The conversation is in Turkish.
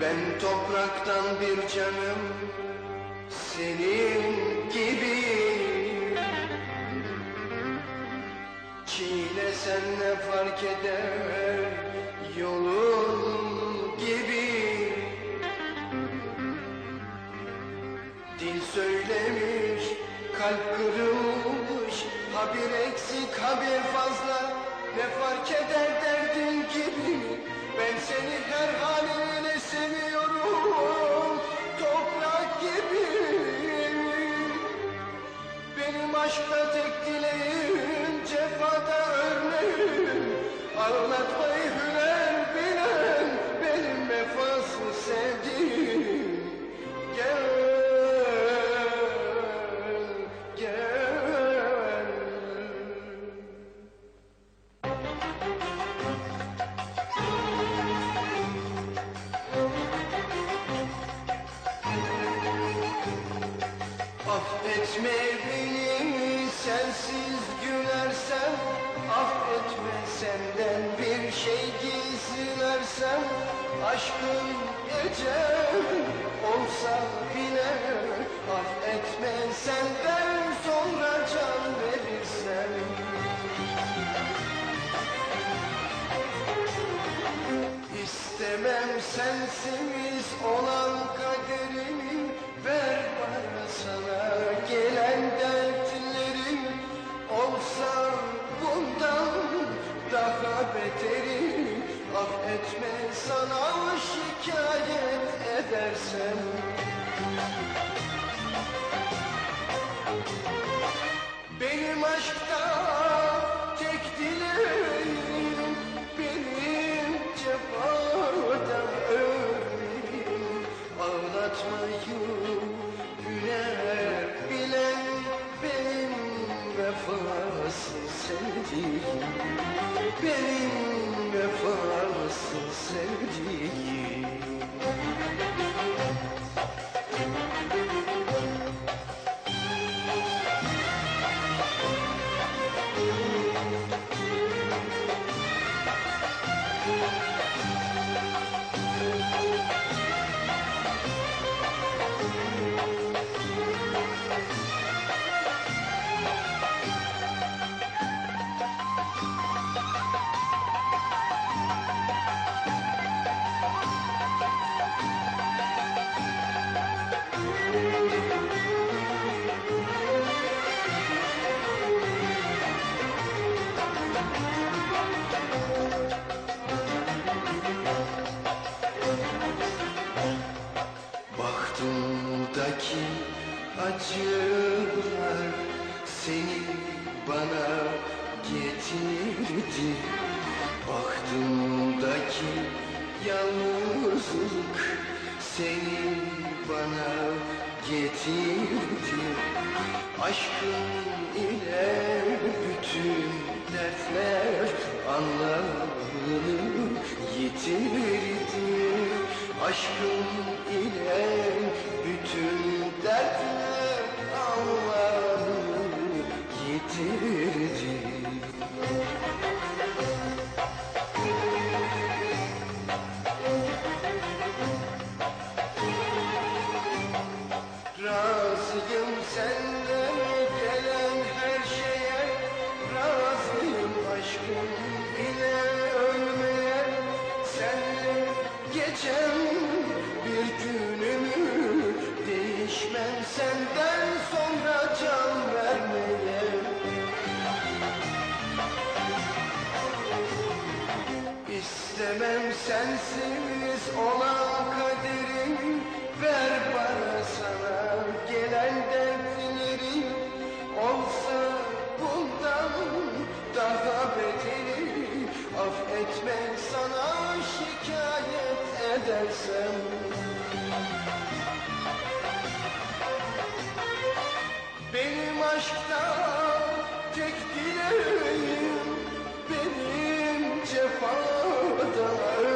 Ben topraktan bir canım senin gibi. Çiğnesen ne fark eder? Yolun gibi. Dil söylemiş, kalp kırılmış Ha bir eksik, ha bir fazla. Ne fark eder derdin gibi? Ben seni her Affetme beni sensiz gülersem Affetme senden bir şey gizlersem Aşkın ecel olsa bile Affetme senden sonra can verirsem İstemem sensiz olan kaderimi Ver edersem Benim aşkta tek dileğim Benim cefadan örneğim. Ağlatmayı hüner bilen Benim vefasız sevdiğim Benim vefasız sevdiğim Bahtımdaki acılar seni bana getirdi. Bahtımdaki yalnızlık seni bana getirdi. Aşkın ile bütün dertler anlamını yitirdi Aşkın ile bütün dertler geçen bir günümü Değişmem senden sonra can vermeye. İstemem sensiz olan kaderim Ver bana sana edersem Benim aşkta tek dileğim benim cefada.